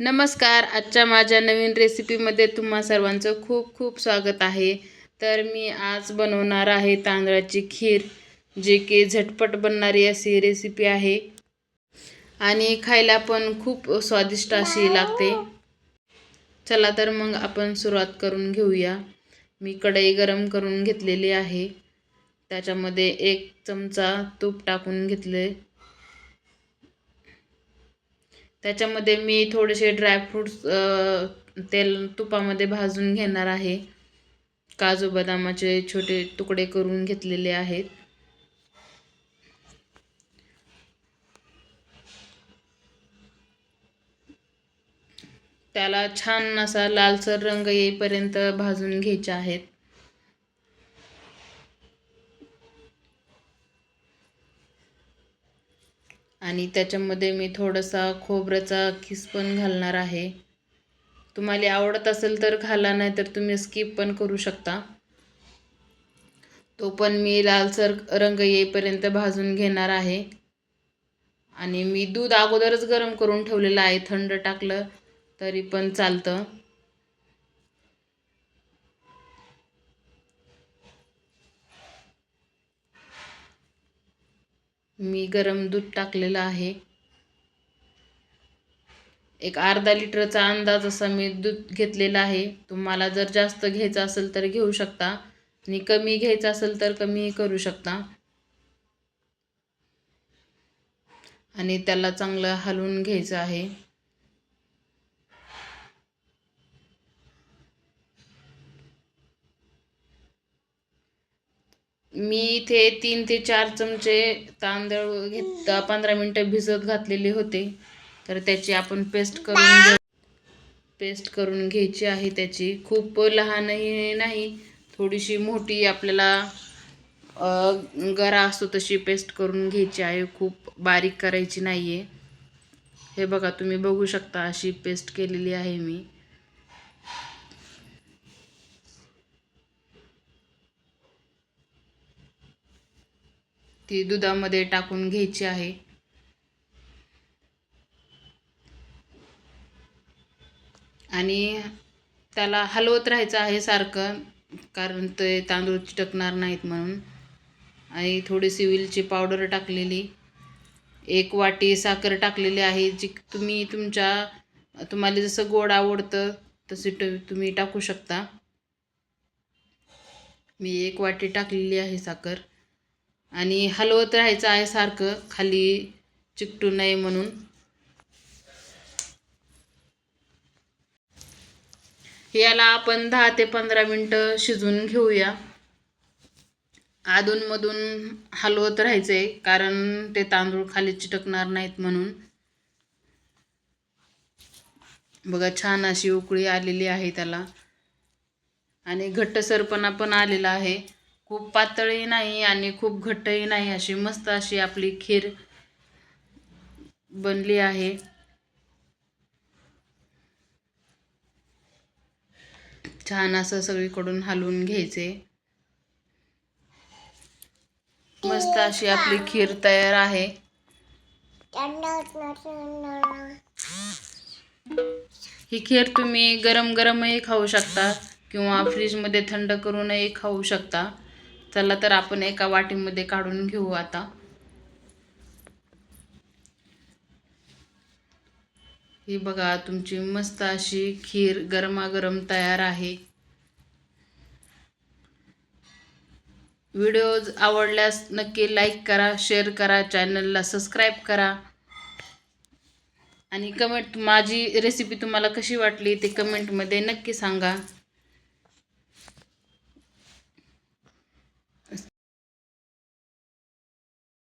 नमस्कार. आजच्या माझ्या नवीन रेसिपीमध्ये तुम्हा सर्वांचं खूप खूप स्वागत आहे. तर मी आज बनवणार आहे तांदळाची खीर जे की झटपट बनणारी अशी रेसिपी आहे. आणि खायला पण खूप स्वादिष्ट अशी लागते. चला तर मग आपण सुरुवात करून घेऊया. मी कढई गरम करून घेतलेली आहे. त्याच्यामध्ये एक चमचा तूप टाकून घेतले. त्याच्यामध्ये मी थोडेसे ड्रायफ्रूट्स तेल तुपामध्ये भाजून घेणार आहे. काजू बदामाचे छोटे तुकडे करून घेतलेले आहेत. त्याला छान असा लालसर रंग येईपर्यंत भाजून घ्यायचे आहेत. आणि त्याच्यामध्ये मी थोडासा खोबऱ्याचा खिस पण घालणार आहे. तुम्हाला आवडत असेल तर घाला नाही तर तुम्ही स्किप पण करू शकता. तो पण मी लालसर रंग येईपर्यंत भाजून घेणार आहे. आणि मी दूध अगोदरच गरम करून ठेवलेलं आहे. थंड टाकलं तरी पण चालतं. मी गरम दूध टाकलेलं आहे. एक अर्धा लिटरचा अंदाज असा मी दूध घेतलेला आहे. तुम्हाला जर जास्त घ्यायचं असेल तर घेऊ शकता. आणि कमी घ्यायचं असेल तर कमी करू शकता. आणि त्याला चांगलं हलवून घ्यायचं आहे. मी इथे तीन ते चार चमचे तांदूळ घेत पंधरा मिनटं भिजत घातलेले होते. तर त्याची आपण पेस्ट करून पेस्ट करून घ्यायची आहे त्याची. खूप लहानही नाही थोडीशी मोठी आपल्याला गरा असतो तशी पेस्ट करून घ्यायची आहे. खूप बारीक करायची नाही आहे हे बघा तुम्ही बघू शकता अशी पेस्ट केलेली आहे मी. ती दुधामध्ये टाकून घ्यायची आहे. आणि त्याला हलवत राहायचं आहे सारखं कारण ते तांदूळ चिटकणार नाहीत म्हणून. आणि थोडीशी विलची पावडर टाकलेली. एक वाटी साखर टाकलेली आहे जी तुम्ही तुमच्या तुम्हाला जसं गोड आवडतं तसे तुम्ही टाकू शकता. मी एक वाटी टाकलेली आहे साखर. आणि हलवत राहायचं आहे सारखं खाली चिकटू नये म्हणून. याला आपण दहा ते पंधरा मिनटं शिजवून घेऊया. अधूनमधून हलवत राहायचं आहे कारण ते तांदूळ खाली चिटकणार नाहीत म्हणून. बघा छान अशी उकळी आलेली आहे त्याला. आणि घट्टसरपणा पण आलेला आहे. खूप पातळही नाही आणि खूप घट्टही नाही अशी मस्त अशी आपली खीर बनली आहे. छान असं सगळीकडून हलवून घ्यायचे. मस्त अशी आपली खीर तयार आहे. ही खीर तुम्ही गरम गरमही खाऊ शकता किंवा फ्रीजमध्ये थंड करूनही खाऊ शकता. चला तर आपण एका वाटीमध्ये काढून घेऊ आता. ही बघा तुमची मस्त अशी खीर गरमागरम तयार आहे. व्हिडिओ आवडल्यास नक्की लाईक करा शेअर करा चॅनलला सबस्क्राईब करा. आणि कमेंट माझी रेसिपी तुम्हाला कशी वाटली ते कमेंटमध्ये नक्की सांगा.